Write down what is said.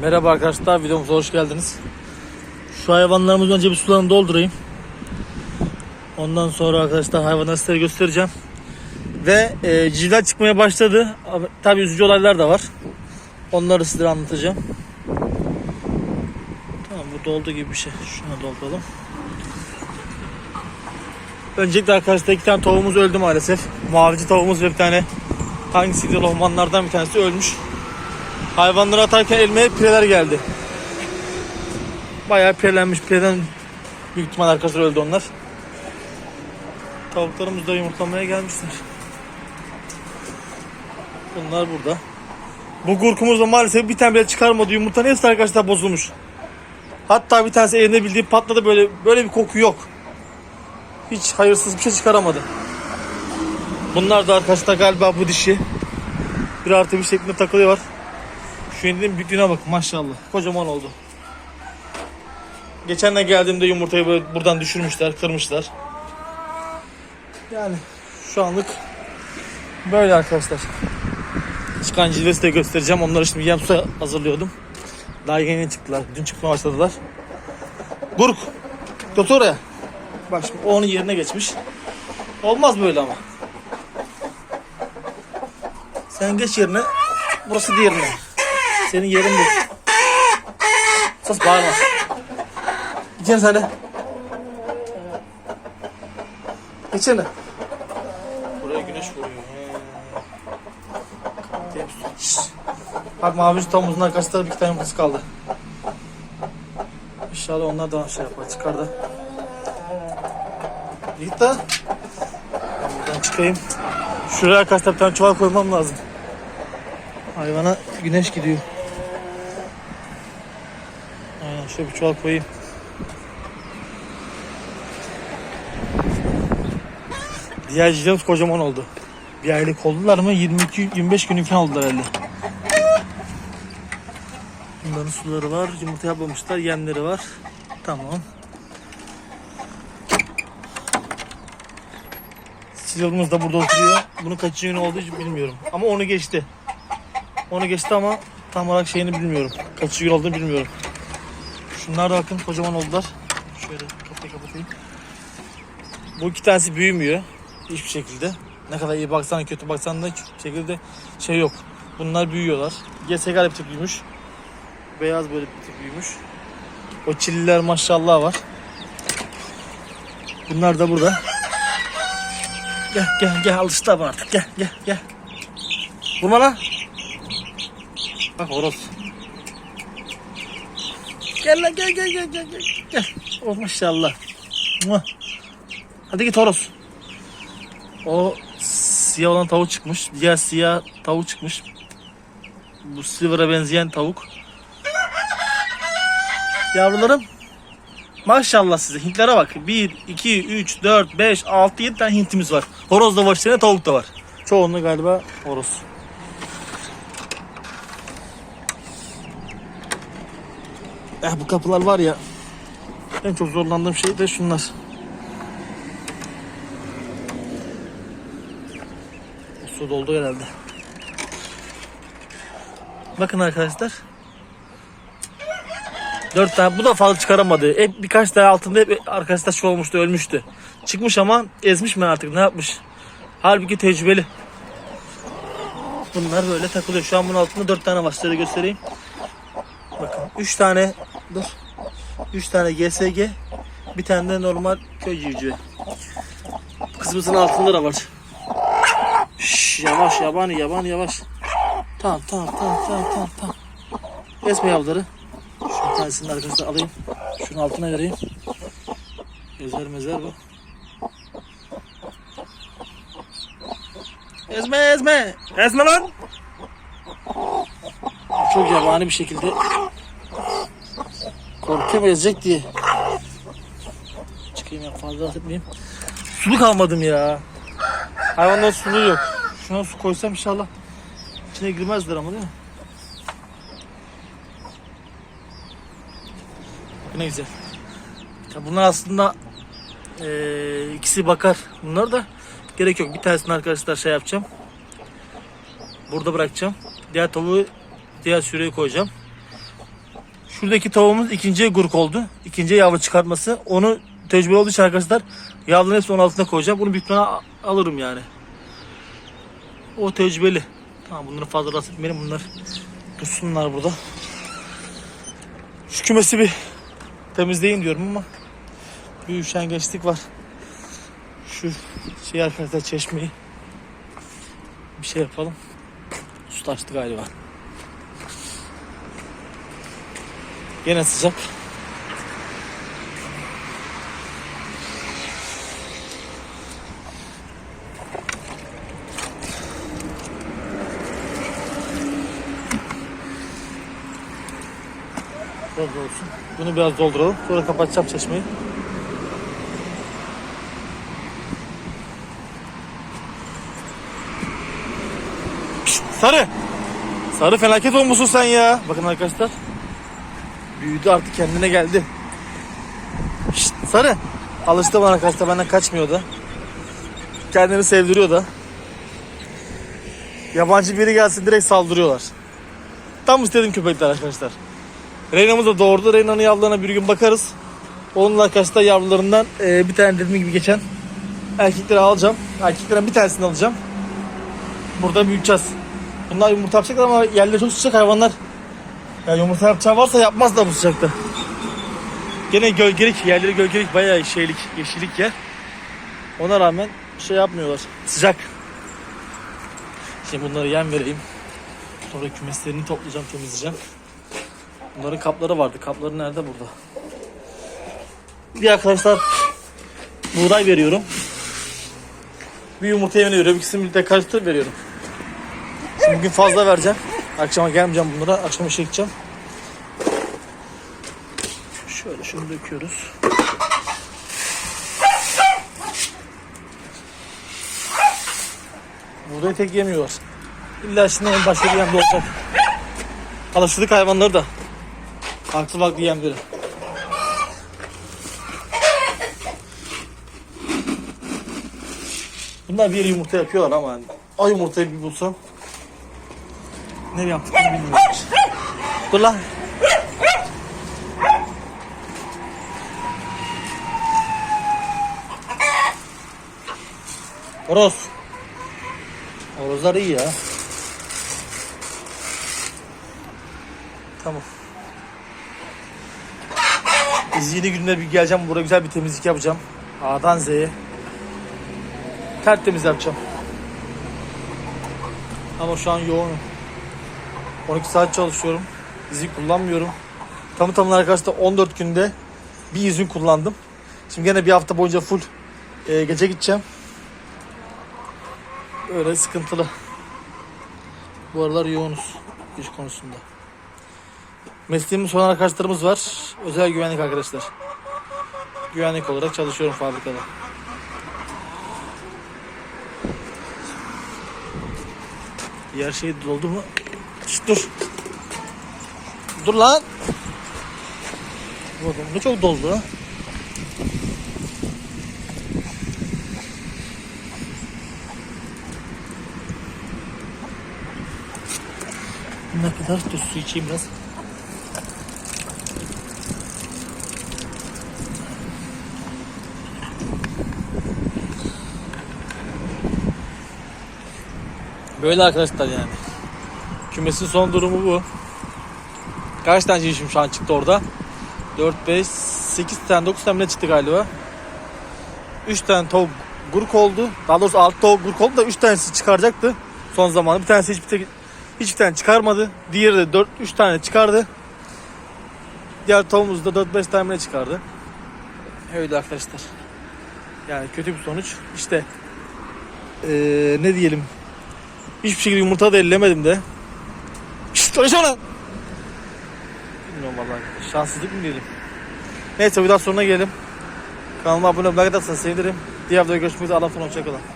Merhaba arkadaşlar, videomuza hoş geldiniz. Şu hayvanlarımızı önce bir sularını doldurayım. Ondan sonra arkadaşlar hayvanları size göstereceğim. Ve e, civler çıkmaya başladı. Ama Tabii üzücü olaylar da var. Onları size anlatacağım. Tamam bu doldu gibi bir şey. Şuna dolduralım. Öncelikle arkadaşlar iki tane tavuğumuz öldü maalesef. Mavici tavuğumuz ve bir tane hangisiydi lohmanlardan bir tanesi ölmüş. Hayvanları atarken elime pireler geldi. Bayağı pirelenmiş. Pireden büyük ihtimal arkadaşlar öldü onlar. Tavuklarımız da yumurtlamaya gelmişler. Bunlar burada. Bu gurkumuz da maalesef bir tane bile çıkarmadı. Yumurtanın hepsi arkadaşlar bozulmuş. Hatta bir tanesi elinde bildiği patladı böyle böyle bir koku yok. Hiç hayırsız bir şey çıkaramadı. Bunlar da arkadaşlar galiba bu dişi. Bir artı bir şeklinde takılıyor. Şu endinin büyüklüğüne bak maşallah. Kocaman oldu. Geçen de geldiğimde yumurtayı buradan düşürmüşler, kırmışlar. Yani şu anlık böyle arkadaşlar. Çıkan cilvesi de göstereceğim. Onları şimdi yem su hazırlıyordum. Daha yeni çıktılar. Dün çıkmaya başladılar. Gurk. Tut oraya. Bak şimdi onun yerine geçmiş. Olmaz böyle ama. Sen geç yerine. Burası diğerine. Senin yerin bu. Sus bağırma. Geçen sen Geçene. Buraya güneş vuruyor. Şşş. Bak mavi tomuzun arkasında bir iki tane yumurtası kaldı. İnşallah onlar da şey yapar çıkar da. Git de. Buradan çıkayım. Şuraya arkadaşlar bir tane çuval koymam lazım. Hayvana güneş gidiyor. Şöyle bir çuval koyayım. Diğer cicimiz kocaman oldu. Bir aylık oldular mı 22-25 gün imkan oldular herhalde. Bunların suları var. Yumurta yapmamışlar. Yemleri var. Tamam. Silivrimuz da burada oturuyor. Bunun kaçıncı gün olduğu hiç bilmiyorum. Ama onu geçti. Onu geçti ama tam olarak şeyini bilmiyorum. Kaçıncı gün olduğunu bilmiyorum. Şunlar da bakın kocaman oldular. Şöyle kapıyı kapatayım. Bu iki tanesi büyümüyor. Hiçbir şekilde. Ne kadar iyi baksan kötü baksan da hiçbir şekilde şey yok. Bunlar büyüyorlar. GSG bir tip büyümüş. Beyaz böyle bir tip büyümüş. O çilliler maşallah var. Bunlar da burada. Gel gel gel alıştı artık gel gel gel. Vurma lan. Bak horoz. Gel lan gel gel gel gel gel. Oh maşallah. Muah. Hadi git horoz. O siyah olan tavuk çıkmış. Diğer siyah tavuk çıkmış. Bu silver'a benzeyen tavuk. Yavrularım. Maşallah size. Hintlere bak. 1, 2, 3, 4, 5, 6, 7 tane hintimiz var. Horoz da var içinde, tavuk da var. Çoğunluğu galiba horoz. Eh bu kapılar var ya. En çok zorlandığım şey de şunlar. Su doldu herhalde. Bakın arkadaşlar. Dört tane. Bu da fazla çıkaramadı. Hep birkaç tane altında hep arkadaşlar şu olmuştu ölmüştü. Çıkmış ama ezmiş mi artık ne yapmış. Halbuki tecrübeli. Bunlar böyle takılıyor. Şu an bunun altında dört tane var. Size göstereyim. Bakın üç tane dur. Üç tane GSG. Bir tane de normal köy civcivi. Kızımızın altında da var. Şş, yavaş yabani yabani yavaş. Tamam tamam tamam tamam tamam tamam. Esme yavruları. Şu tanesini arkasına alayım. Şunun altına vereyim. Ezer mezer bu. Ezme ezme. Ezme lan. Çok yabani bir şekilde korkuyorum ezecek diye. Çıkayım ya fazla etmeyeyim. Suluk almadım ya. Hayvanların suluğu yok. Şuna su koysam inşallah içine girmezler ama değil mi? Ne güzel. Ya bunlar aslında eee, ikisi bakar. Bunlar da gerek yok. Bir tanesini arkadaşlar şey yapacağım. Burada bırakacağım. Diğer tavuğu diğer süreye koyacağım. Şuradaki tavuğumuz ikinci gurk oldu. İkinci yavru çıkartması. Onu tecrübe olduğu için arkadaşlar yavruların hepsini onun altına koyacağım. Bunu büyük alırım yani. O tecrübeli. Tamam bunları fazla rahatsız etmeyelim. Bunlar dursunlar burada. Şu kümesi bir temizleyin diyorum ama bir üşengeçlik var. Şu şey arkadaşlar çeşmeyi bir şey yapalım. Su taştı galiba. Gene sıcak. Biraz olsun. Bunu biraz dolduralım. Sonra kapatacağım çeşmeyi. Sarı. Sarı felaket olmuşsun sen ya. Bakın arkadaşlar. Büyüdü artık kendine geldi. Şşt, sarı. Alıştı bana arkadaşlar benden kaçmıyor da. Kendini sevdiriyor da. Yabancı biri gelsin direkt saldırıyorlar. Tam istediğim köpekler arkadaşlar. Reyna'mız da doğurdu. Reyna'nın yavrularına bir gün bakarız. Onun arkadaşlar yavrularından e, bir tane dediğim gibi geçen erkekleri alacağım. Erkeklerden bir tanesini alacağım. Burada büyüteceğiz. Bunlar yumurta yapacaklar ama yerleri çok sıcak hayvanlar. Ya yumurta yapacağı varsa yapmaz da bu sıcakta. Gene gölgelik, yerleri gölgelik bayağı şeylik, yeşillik yer. Ona rağmen şey yapmıyorlar. Sıcak. Şimdi bunları yem vereyim. Sonra kümeslerini toplayacağım, temizleyeceğim. Bunların kapları vardı. Kapları nerede? Burada. Bir arkadaşlar buğday veriyorum. Bir yumurta yemini veriyorum. İkisini birlikte karıştırıp veriyorum. Şimdi bugün fazla vereceğim. Akşama gelmeyeceğim bunlara. Akşam işe gideceğim. Şöyle şunu döküyoruz. Buğdayı tek yemiyorlar. İlla şimdi başka bir yemde olacak. Alıştırdık hayvanları da. Farklı farklı yemleri. Bunlar bir yumurta yapıyorlar ama yani. O yumurtayı bir bulsam. Ne yaptıklarını bilmiyorum. Dur lan. Horoz. Horozlar iyi ya. Tamam. Biz yeni günler bir geleceğim. Buraya güzel bir temizlik yapacağım. A'dan Z'ye. Tertemiz yapacağım. Ama şu an yoğunum. 12 saat çalışıyorum. İzin kullanmıyorum. Tamı tamına arkadaşlar 14 günde bir izin kullandım. Şimdi gene bir hafta boyunca full e, gece gideceğim. Öyle sıkıntılı. Bu aralar yoğunuz iş konusunda. Mesleğimiz olan arkadaşlarımız var. Özel güvenlik arkadaşlar. Güvenlik olarak çalışıyorum fabrikada. Diğer şey doldu mu? Şşt, dur. Dur lan. Bakın ne çok doldu. Ne kadar dur su içeyim biraz. Böyle arkadaşlar yani. Kümesin son durumu bu. Kaç tane civişim şu an çıktı orada? 4, 5, 8 tane, 9 tane bile çıktı galiba. 3 tane tavuk gurk oldu. Daha doğrusu 6 tavuk gurk oldu da 3 tanesi çıkaracaktı son zamanı. Bir tanesi hiçbir, hiçbir tane çıkarmadı. Diğeri de 4, 3 tane çıkardı. Diğer tavuğumuz da 4-5 tane bile çıkardı. Öyle arkadaşlar. Yani kötü bir sonuç. İşte eee, ne diyelim Hiçbir şekilde yumurta da ellemedim de. Öyle lan. Bilmiyorum vallahi. Şanssızlık mı diyelim. Neyse daha sonuna gelelim. Kanalıma abone olmayı da sevinirim. Diğer videoda görüşmek üzere. Allah'a emanet olun. Hoşçakalın.